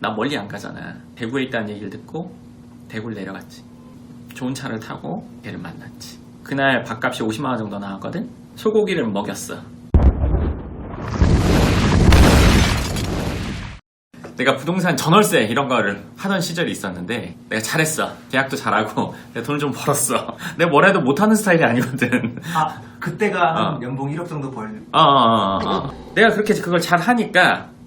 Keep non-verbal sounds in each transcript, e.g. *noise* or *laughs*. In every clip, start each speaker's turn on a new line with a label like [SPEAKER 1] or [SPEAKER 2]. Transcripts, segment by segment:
[SPEAKER 1] 나 멀리 안 가잖아. 대구에 있다는 얘기를 듣고 대구를 내려갔지. 좋은 차를 타고 걔를 만났지. 그날 밥값이 50만 원 정도 나왔거든. 소고기를 먹였어. 내가 부동산 전월세 이런 거를 하던 시절이 있었는데 내가 잘했어. 계약도 잘하고 내가 돈을 좀 벌었어. *laughs* 내가 뭘 해도 못하는 스타일이 아니거든.
[SPEAKER 2] 아 그때가
[SPEAKER 1] 어.
[SPEAKER 2] 한 연봉 1억 정도 벌.
[SPEAKER 1] 어, 어, 어, 어. 내가 그렇게 그걸 잘 하니까 치-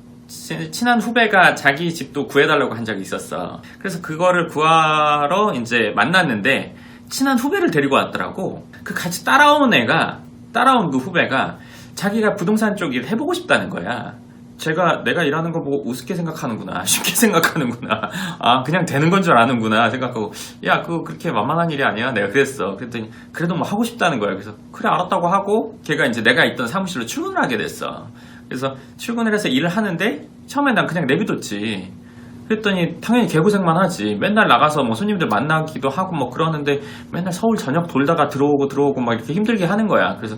[SPEAKER 1] 친한 후배가 자기 집도 구해달라고 한 적이 있었어. 그래서 그거를 구하러 이제 만났는데 친한 후배를 데리고 왔더라고. 그 같이 따라온 애가 따라온 그 후배가 자기가 부동산 쪽 일 해보고 싶다는 거야. 제가 내가 일하는 거 보고 우습게 생각하는구나, 쉽게 *laughs* 생각하는구나, 아 그냥 되는 건 줄 아는구나 생각하고 야 그거 그렇게 만만한 일이 아니야. 내가 그랬어. 그랬더니 그래도 뭐 하고 싶다는 거야. 그래서 그래 알았다고 하고 걔가 이제 내가 있던 사무실로 출근을 하게 됐어. 그래서 출근을 해서 일을 하는데 처음엔 난 그냥 내비뒀지. 그랬더니 당연히 개고생만 하지. 맨날 나가서 뭐 손님들 만나기도 하고 뭐 그러는데 맨날 서울 저녁 돌다가 들어오고 들어오고 막 이렇게 힘들게 하는 거야. 그래서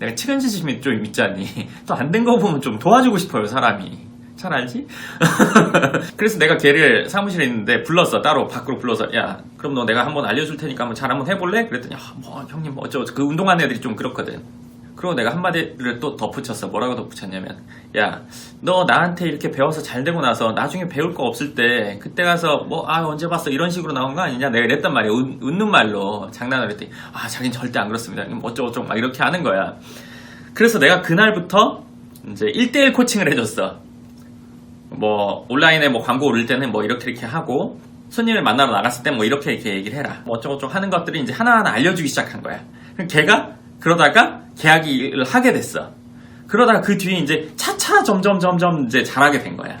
[SPEAKER 1] 내가 측은지심이 좀 있잖니. *laughs* 또 안 된 거 보면 좀 도와주고 싶어요, 사람이. 잘 알지? *laughs* 그래서 내가 걔를 사무실에 있는데 불렀어. 따로 밖으로 불러서 야, 그럼 너 내가 한번 알려줄 테니까 한번 잘 한번 해볼래? 그랬더니 아, 뭐 형님 뭐 어쩌고 그 운동하는 애들이 좀 그렇거든. 그리고 내가 한마디를 또 덧붙였어. 뭐라고 덧붙였냐면, 야, 너 나한테 이렇게 배워서 잘 되고 나서 나중에 배울 거 없을 때, 그때 가서 뭐, 아, 언제 봤어? 이런 식으로 나온 거 아니냐? 내가 이랬단 말이야. 웃, 웃는 말로 장난을 했더니, 아, 자긴 절대 안 그렇습니다. 어쩌고저쩌고 막 이렇게 하는 거야. 그래서 내가 그날부터 이제 1대1 코칭을 해줬어. 뭐, 온라인에 뭐 광고 올릴 때는 뭐 이렇게 이렇게 하고, 손님을 만나러 나갔을 때 뭐 이렇게 이렇게 얘기를 해라. 뭐 어쩌고저쩌고 하는 것들을 이제 하나하나 알려주기 시작한 거야. 그럼 걔가 그러다가 계약을 하게 됐어. 그러다가 그 뒤에 이제 차차 점점 점점 이제 잘하게 된 거야.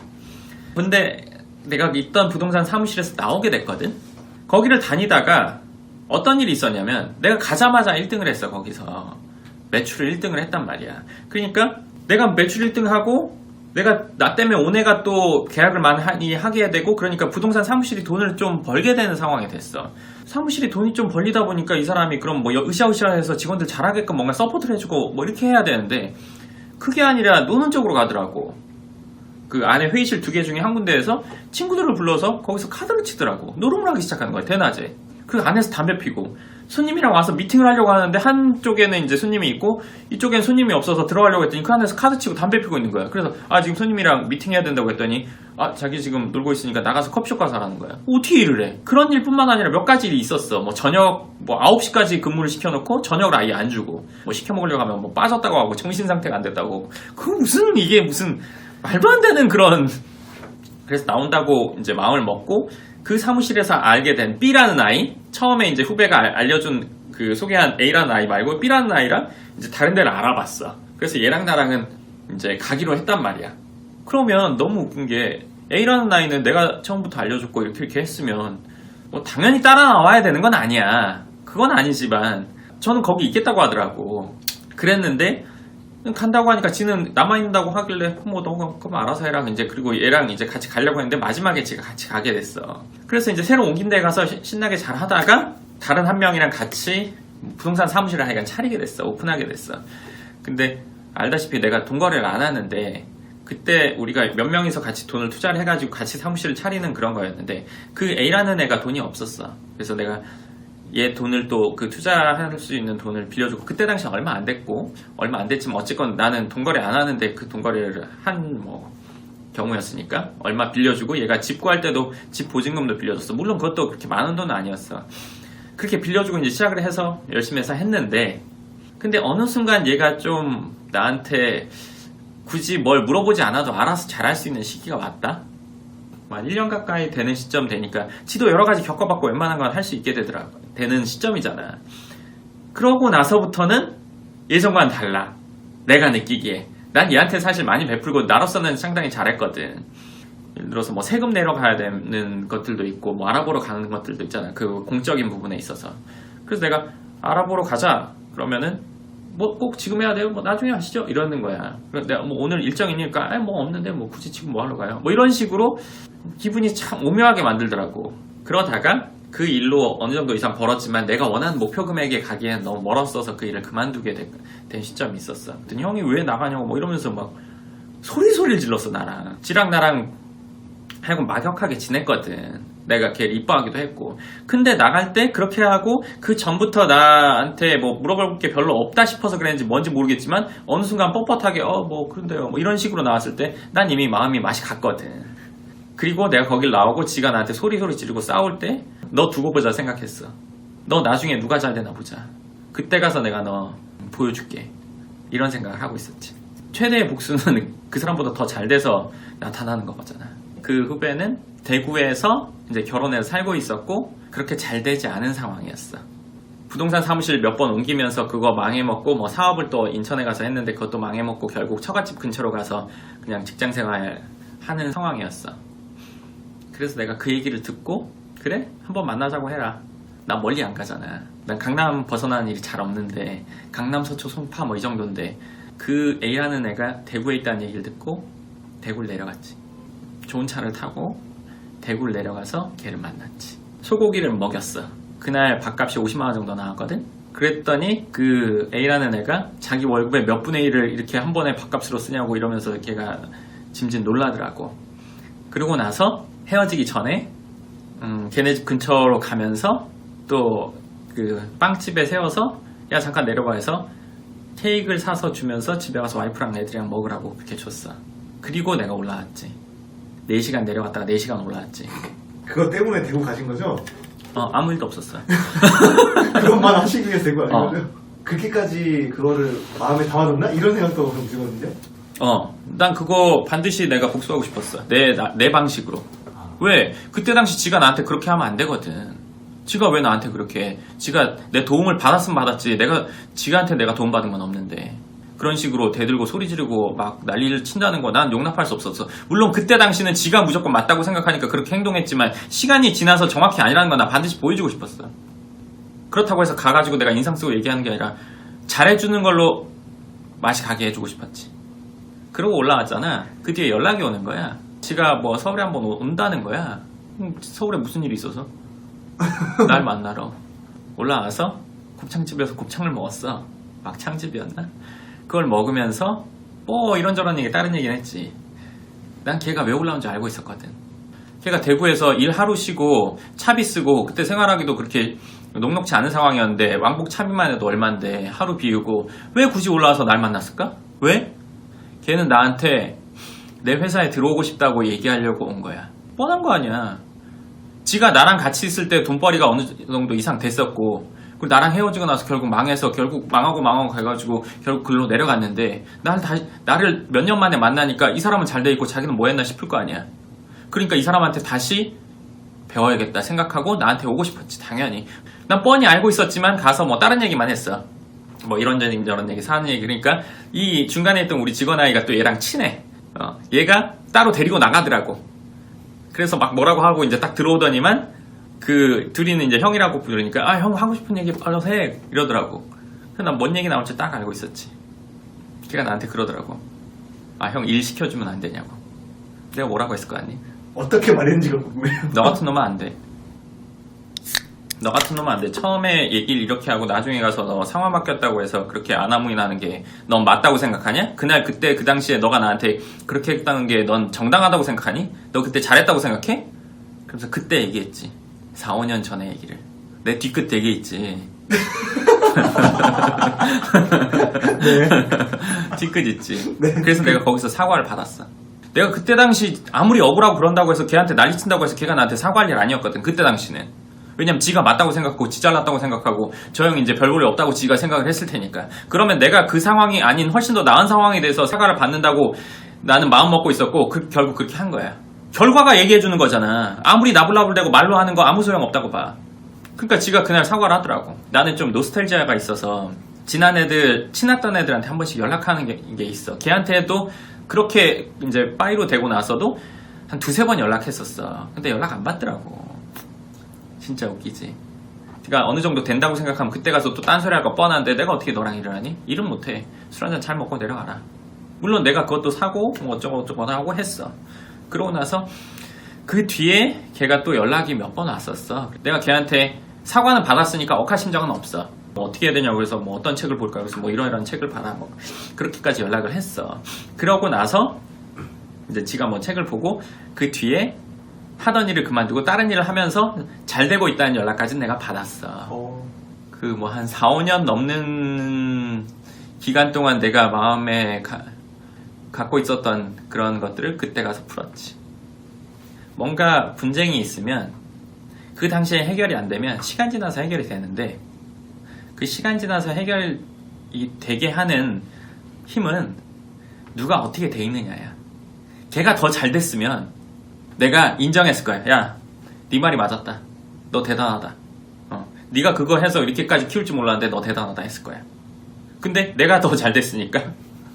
[SPEAKER 1] 근데 내가 있던 부동산 사무실에서 나오게 됐거든. 거기를 다니다가 어떤 일이 있었냐면 내가 가자마자 1등을 했어 거기서 매출을 1등을 했단 말이야. 그러니까 내가 매출 1등 하고 내가 나 때문에 온 애가 또 계약을 많이 하게 되고 그러니까 부동산 사무실이 돈을 좀 벌게 되는 상황이 됐어. 사무실이 돈이 좀 벌리다 보니까 이 사람이 그럼 뭐 으쌰으쌰해서 직원들 잘하게끔 뭔가 서포트를 해주고 뭐 이렇게 해야 되는데 그게 아니라 노는 쪽으로 가더라고. 그 안에 회의실 두 개 중에 한 군데에서 친구들을 불러서 거기서 카드를 치더라고. 노름을 하기 시작하는 거야, 대낮에. 그 안에서 담배 피고. 손님이랑 와서 미팅을 하려고 하는데 한쪽에는 이제 손님이 있고 이쪽엔 손님이 없어서 들어가려고 했더니 그 안에서 카드 치고 담배 피고 있는 거야. 그래서 아 지금 손님이랑 미팅해야 된다고 했더니 아 자기 지금 놀고 있으니까 나가서 커피숍 가서 하라는 거야. 어떻게 일을 해? 그런 일뿐만 아니라 몇 가지 일이 있었어. 뭐 저녁 뭐 9시까지 근무를 시켜놓고 저녁을 아예 안 주고 뭐 시켜 먹으려고 하면 뭐 빠졌다고 하고 정신 상태가 안 됐다고. 그 무슨 이게 무슨 말도 안 되는 그런 그래서 나온다고 이제 마음을 먹고 그 사무실에서 알게 된 B라는 아이 처음에 이제 후배가 알- 알려준 그 소개한 A라는 아이 말고 B라는 아이랑 이제 다른 데를 알아봤어. 그래서 얘랑 나랑은 이제 가기로 했단 말이야. 그러면 너무 웃긴 게 A라는 아이는 내가 처음부터 알려줬고 이렇게 이렇게 했으면 뭐 당연히 따라 나와야 되는 건 아니야. 그건 아니지만 저는 거기 있겠다고 하더라고. 그랬는데 간다고 하니까 지는 남아있다고 하길래 뭐 너가 그럼 알아서 해라 이제 그리고 얘랑 이제 같이 가려고 했는데 마지막에 제가 같이 가게 됐어. 그래서 이제 새로 옮긴 데 가서 시- 신나게 잘 하다가 다른 한 명이랑 같이 부동산 사무실을 하여간 차리게 됐어. 오픈하게 됐어. 근데 알다시피 내가 돈 거래를 안 하는데 그때 우리가 몇 명이서 같이 돈을 투자를 해가지고 같이 사무실을 차리는 그런 거였는데 그 A라는 애가 돈이 없었어. 그래서 내가 얘 돈을 또 그 투자할 수 있는 돈을 빌려주고 그때 당시 얼마 안 됐고 얼마 안 됐지만 어쨌건 나는 돈거래 안 하는데 그 돈거래를 한 뭐 경우였으니까 얼마 빌려주고 얘가 집 구할 때도 집 보증금도 빌려줬어. 물론 그것도 그렇게 많은 돈은 아니었어. 그렇게 빌려주고 이제 시작을 해서 열심히 해서 했는데 근데 어느 순간 얘가 좀 나한테 굳이 뭘 물어보지 않아도 알아서 잘할 수 있는 시기가 왔다 한 1년 가까이 되는 시점 되니까 지도 여러 가지 겪어봤고 웬만한 건 할 수 있게 되더라고 되는 시점이잖아. 그러고 나서부터는 예전과는 달라. 내가 느끼기에. 난 얘한테 사실 많이 베풀고 나로서는 상당히 잘했거든. 예를 들어서 뭐 세금 내러 가야 되는 것들도 있고 뭐 알아보러 가는 것들도 있잖아. 그 공적인 부분에 있어서. 그래서 내가 알아보러 가자. 그러면은 뭐 꼭 지금 해야 돼요? 뭐 나중에 하시죠? 이러는 거야. 내가 뭐 오늘 일정이니까 아, 뭐 없는데 뭐 굳이 지금 뭐 하러 가요? 뭐 이런 식으로 기분이 참 오묘하게 만들더라고. 그러다가 그 일로 어느 정도 이상 벌었지만 내가 원하는 목표 금액에 가기엔 너무 멀었어서 그 일을 그만두게 된, 된 시점이 있었어. 형이 왜 나가냐고 뭐 이러면서 막 소리 소리를 질렀어 나랑. 지랑 나랑 하여간 막역하게 지냈거든. 내가 걔를 이뻐하기도 했고. 근데 나갈 때 그렇게 하고 그 전부터 나한테 뭐 물어볼 게 별로 없다 싶어서 그랬는지 뭔지 모르겠지만 어느 순간 뻣뻣하게 어 뭐 그런데요 뭐 이런 식으로 나왔을 때 난 이미 마음이 맛이 갔거든. 그리고 내가 거길 나오고 지가 나한테 소리소리 지르고 싸울 때 너 두고 보자 생각했어. 너 나중에 누가 잘 되나 보자. 그때 가서 내가 너 보여줄게. 이런 생각을 하고 있었지. 최대의 복수는 *laughs* 그 사람보다 더 잘 돼서 나타나는 거잖아. 그 후배는 대구에서 이제 결혼해서 살고 있었고 그렇게 잘 되지 않은 상황이었어. 부동산 사무실 몇 번 옮기면서 그거 망해먹고 뭐 사업을 또 인천에 가서 했는데 그것도 망해먹고 결국 처갓집 근처로 가서 그냥 직장 생활 하는 상황이었어. 그래서 내가 그 얘기를 듣고 그래? 한번 만나자고 해라. 나 멀리 안 가잖아. 난 강남 벗어나는 일이 잘 없는데 강남 서초 송파 뭐 이 정도인데 그 A라는 애가 대구에 있다는 얘기를 듣고 대구를 내려갔지. 좋은 차를 타고 대구를 내려가서 걔를 만났지. 소고기를 먹였어. 그날 밥값이 50만 원 정도 나왔거든. 그랬더니 그 A라는 애가 자기 월급의 몇 분의 1을 이렇게 한 번에 밥값으로 쓰냐고 이러면서 걔가 짐진 놀라더라고. 그러고 나서 헤어지기 전에 음, 걔네 집 근처로 가면서 또 그 빵집에 세워서 야 잠깐 내려봐 해서 케이크를 사서 주면서 집에 가서 와이프랑 애들이랑 먹으라고 그렇게 줬어. 그리고 내가 올라왔지. 4시간 내려갔다가 4시간 올라왔지.
[SPEAKER 3] 그것 때문에 대구 가신 거죠?
[SPEAKER 1] 어, 아무 일도 없었어. *laughs*
[SPEAKER 3] 그것만 하시기 위해서 대구 가신
[SPEAKER 1] 어.
[SPEAKER 3] 거죠? 그렇게까지 그거를 마음에 담아뒀나? 이런 생각도 좀 들거든요.
[SPEAKER 1] 어, 난 그거 반드시 내가 복수하고 싶었어. 내, 나- 내 방식으로. 왜? 그때 당시 지가 나한테 그렇게 하면 안 되거든. 지가 왜 나한테 그렇게 해? 지가 내 도움을 받았으면 받았지. 내가, 지가한테 내가 도움 받은 건 없는데. 그런 식으로 대들고 소리 지르고 막 난리를 친다는 거 난 용납할 수 없었어. 물론 그때 당시는 지가 무조건 맞다고 생각하니까 그렇게 행동했지만 시간이 지나서 정확히 아니라는 건 나 반드시 보여주고 싶었어. 그렇다고 해서 가가지고 내가 인상 쓰고 얘기하는 게 아니라 잘해주는 걸로 맛이 가게 해주고 싶었지. 그러고 올라왔잖아. 그 뒤에 연락이 오는 거야. 지가 뭐 서울에 한번 오- 온다는 거야. 음, 서울에 무슨 일이 있어서? *laughs* 날 만나러. 올라와서 곱창집에서 곱창을 먹었어. 막창집이었나? 그걸 먹으면서 뭐 이런저런 얘기, 다른 얘기는 했지. 난 걔가 왜 올라온 줄 알고 있었거든. 걔가 대구에서 일 하루 쉬고 차비 쓰고 그때 생활하기도 그렇게 녹록치 않은 상황이었는데 왕복 차비만 해도 얼만데 하루 비우고 왜 굳이 올라와서 날 만났을까? 왜? 걔는 나한테 내 회사에 들어오고 싶다고 얘기하려고 온 거야. 뻔한 거 아니야. 지가 나랑 같이 있을 때 돈벌이가 어느 정도 이상 됐었고, 그리고 나랑 헤어지고 나서 결국 망해서 결국 망하고 망하고 가가지고 결국 글로 내려갔는데, 나를 다시, 나를 몇 년 만에 만나니까 이 사람은 잘 돼 있고 자기는 뭐 했나 싶을 거 아니야. 그러니까 이 사람한테 다시 배워야겠다 생각하고 나한테 오고 싶었지, 당연히. 난 뻔히 알고 있었지만 가서 뭐 다른 얘기만 했어. 뭐 이런저런 저런 얘기 사는 얘기 그러니까 이 중간에 있던 우리 직원 아이가 또 얘랑 친해 어, 얘가 따로 데리고 나가더라고 그래서 막 뭐라고 하고 이제 딱 들어오더니만 그 둘이는 이제 형이라고 부르니까 아 형 하고 싶은 얘기 빨리 해 이러더라고 그래서 난뭔 얘기 나올지 딱 알고 있었지 걔가 나한테 그러더라고 아 형 일 시켜주면 안 되냐고 내가 뭐라고 했을 거 아니
[SPEAKER 3] 어떻게 말했는지가 궁금해요.
[SPEAKER 1] 너 같은 놈은 안 돼. 너 같은 놈은 안 돼. 처음에 얘기를 이렇게 하고 나중에 가서 너 상황 바뀌었다고 해서 그렇게 아나무인 하는 게 넌 맞다고 생각하냐? 그날 그때 그 당시에 너가 나한테 그렇게 했다는 게 넌 정당하다고 생각하니? 너 그때 잘했다고 생각해? 그래서 그때 얘기했지. 4, 5년 전에 얘기를. 내 뒤끝 얘기했지. *laughs* 뒤끝 있지.
[SPEAKER 3] 네.
[SPEAKER 1] 그래서 내가 거기서 사과를 받았어. 내가 그때 당시 아무리 억울하고 그런다고 해서 걔한테 난리 친다고 해서 걔가 나한테 사과할 일 아니었거든. 그때 당시는. 왜냐면 지가 맞다고 생각하고 지 잘났다고 생각하고 저 형이 이제 별볼이 없다고 지가 생각을 했을 테니까. 그러면 내가 그 상황이 아닌 훨씬 더 나은 상황에 대해서 사과를 받는다고 나는 마음 먹고 있었고 그- 결국 그렇게 한 거야. 결과가 얘기해 주는 거잖아. 아무리 나불나불대고 말로 하는 거 아무 소용 없다고 봐. 그러니까 지가 그날 사과를 하더라고. 나는 좀 노스텔지아가 있어서 지난 애들 친했던 애들한테 한 번씩 연락하는 게, 게 있어. 걔한테도 그렇게 이제 빠이로 되고 나서도 한 두세 번 연락했었어. 근데 연락 안 받더라고. 진짜 웃기지. 그러니까 어느 정도 된다고 생각하면 그때 가서 또 딴소리 할 거 뻔한데 내가 어떻게 너랑 일을 하니? 일은 못해. 술 한 잔 잘 먹고 내려가라. 물론 내가 그것도 사고 뭐 어쩌고 어쩌고 하고 했어. 그러고 나서 그 뒤에 걔가 또 연락이 몇 번 왔었어. 내가 걔한테 사과는 받았으니까 억하심정은 없어. 뭐 어떻게 해야 되냐고 그래서 뭐 어떤 책을 볼까 그래서 뭐 이런 이런 책을 봐라 뭐 그렇게까지 연락을 했어. 그러고 나서 이제 지가 뭐 책을 보고 그 뒤에 하던 일을 그만두고 다른 일을 하면서 잘 되고 있다는 연락까지 내가 받았어.
[SPEAKER 3] 어.
[SPEAKER 1] 그뭐 한 4, 5년 넘는 기간 동안 내가 마음에 가- 갖고 있었던 그런 것들을 그때 가서 풀었지. 뭔가 분쟁이 있으면 그 당시에 해결이 안 되면 시간 지나서 해결이 되는데 그 시간 지나서 해결이 되게 하는 힘은 누가 어떻게 돼 있느냐야. 걔가 더 잘 됐으면 내가 인정했을 거야. 야, 네 말이 맞았다. 너 대단하다. 어, 네가 그거 해서 이렇게까지 키울 줄 몰랐는데 너 대단하다 했을 거야. 근데 내가 더 잘 됐으니까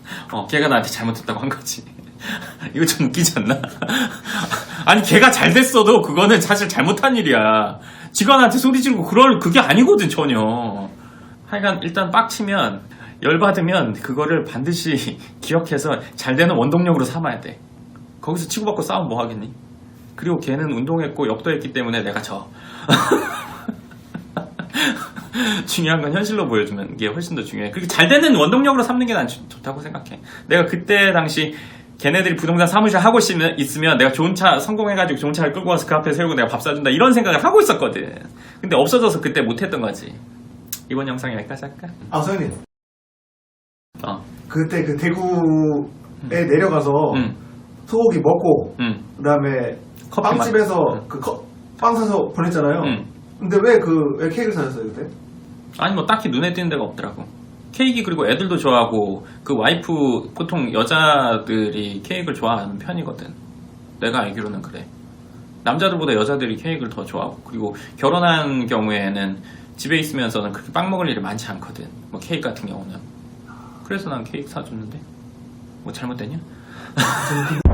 [SPEAKER 1] *laughs* 어, 걔가 나한테 잘못했다고 한 거지. *laughs* 이거 좀 웃기지 않나? *laughs* 아니 걔가 잘 됐어도 그거는 사실 잘못한 일이야. 지가 나한테 소리 지르고 그럴 그게 아니거든 전혀. 하여간 일단 빡치면 열받으면 그거를 반드시 기억해서 잘 되는 원동력으로 삼아야 돼. 거기서 치고받고 싸우면 뭐 하겠니? 그리고 걔는 운동했고 역도했기 때문에 내가 져. *laughs* 중요한 건 현실로 보여주는 게 훨씬 더 중요해. 그리고 잘 되는 원동력으로 삼는 게 난 좋다고 생각해. 내가 그때 당시 걔네들이 부동산 사무실 하고 있으면, 내가 좋은 차 성공해가지고 좋은 차를 끌고 와서 그 앞에 세우고 내가 밥 사준다 이런 생각을 하고 있었거든. 근데 없어져서 그때 못했던 거지. 이번 영상 여기까지 할까?
[SPEAKER 3] 아, 선생님.
[SPEAKER 1] 어,
[SPEAKER 3] 그때 그 대구에 내려가서
[SPEAKER 1] 응,
[SPEAKER 3] 소고기 먹고,
[SPEAKER 1] 응.
[SPEAKER 3] 그 다음에
[SPEAKER 1] 커피
[SPEAKER 3] 빵집에서
[SPEAKER 1] 마-
[SPEAKER 3] 그 컵- 빵 사서 보냈잖아요.
[SPEAKER 1] 응.
[SPEAKER 3] 근데 왜 그, 왜 케이크를 사셨어요, 그때?
[SPEAKER 1] 아니 뭐 딱히 눈에 띄는 데가 없더라고. 케이크 그리고 애들도 좋아하고 그 와이프 보통 여자들이 케이크를 좋아하는 편이거든. 내가 알기로는 그래. 남자들보다 여자들이 케이크를 더 좋아하고 그리고 결혼한 경우에는 집에 있으면서는 그렇게 빵 먹을 일이 많지 않거든. 뭐 케이크 같은 경우는. 그래서 난 케이크 사줬는데 뭐 잘못됐냐? *laughs*